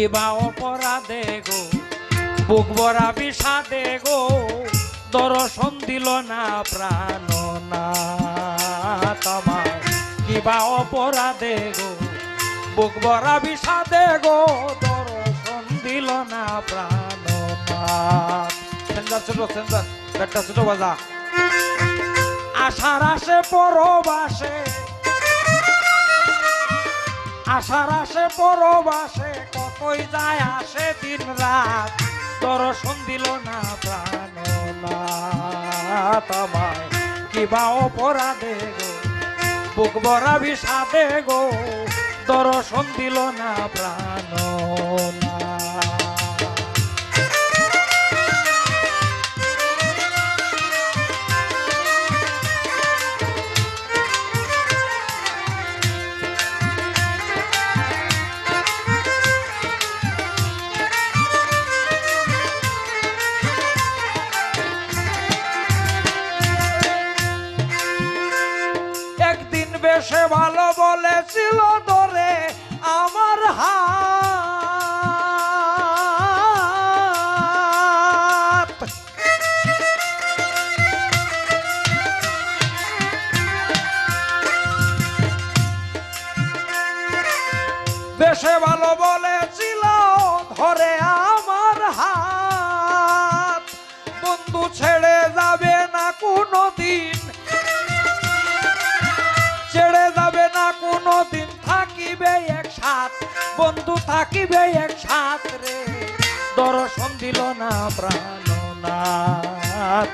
কিবা অপরাধে গো? বুক ভরা বিষাদে গো? দর্শন দিল না প্রাণ না। তোমার কিবা অপরাধে গো? বুক ভরা বিষাদে গো? দর্শন দিল না প্রাণ না। সেন্সার ছোট সেন্সার একটা ছোট বাজা। আশার আসে পরবাসে। আশার আসে পরবাসে কতই যায় আসে দিন রাত। দর্শন দিল না প্রাণ তোমায় কিবা অপরাধে গো? বুক বরা বিষাদে গো। দর্শন দিল না প্রাণ ভালো বলেছিল ধরে আমার হাত। দেশে ভালো বলেছিল সাথ। বন্ধু থাকিবে এক সাত রে। দর্শন দিল না প্রাণ না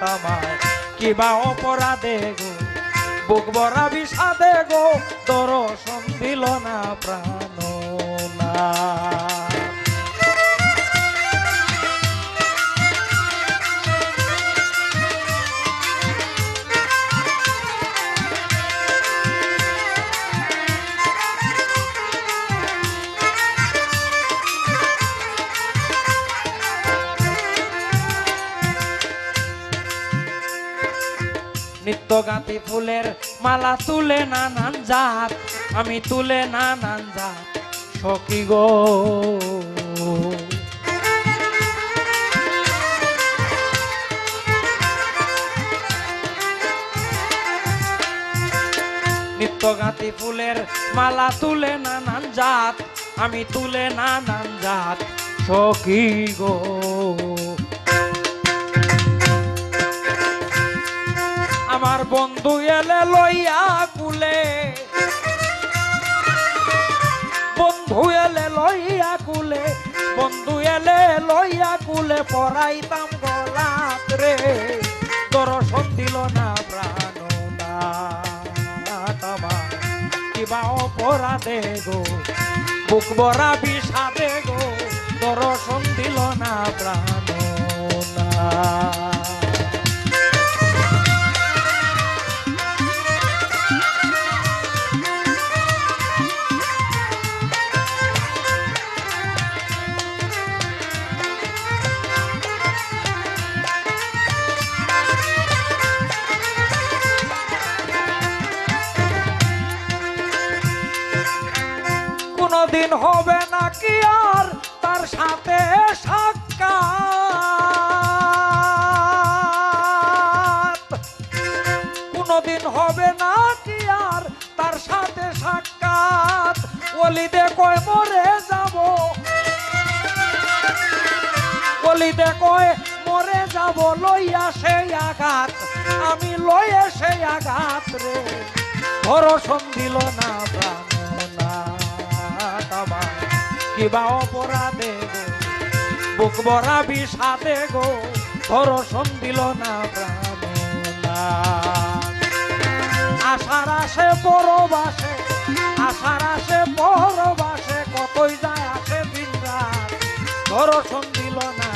তামায় কিবা অপরাধে গো, বুক বরা বিষাদে গো। দর্শন দিল না প্রাণ নিত্য গাঁথি ফুলের মালা তুলে নানান জাত, আমি তুলে নানান জাত, সখী গো। নিত্য গাঁথি ফুলের মালা তুলে নানান জাত, আমি তুলে নানান জাত, সখী গো। এলে লইয়া কুলে। বন্ধু এলে কুলে, বন্ধু এলে লইয়া কুলে পড়াইতাম গলাত দর্শন দিল না প্রাণ কিবা অপরাধে গো, বুক ভরা বিষাদে গো, দর্শন কোনদিন হবে না কি আর তার সাথে সাক্ষাৎ? কোনদিন হবে না কি আর তার সাথে সাক্ষাৎ? বলিতে কয়, মরে যাব। বলিতে কয়, মরে যাব, লইয়া সেই আঘাত। আমি লইয়া সেই আঘাত রে। ভরসন দিল না প্রাণ। কিবা অপরাধে গো? বুক ভরা বিষাদে গো? ভরসন দিল না আশার আসে পরবাসে আশার আসে পরবাসে কতই যায় আসে রাত দর্শন দিল না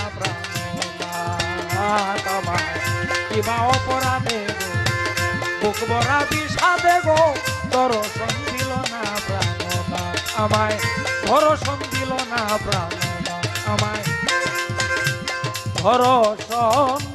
তোমার কিবা অপরাধে গো? বুক ভরা বিষাদে গো? দর্শন দিল না প্রাণ আমায় দর্শন দিল না প্রাণ আমায়। দর্শন দিল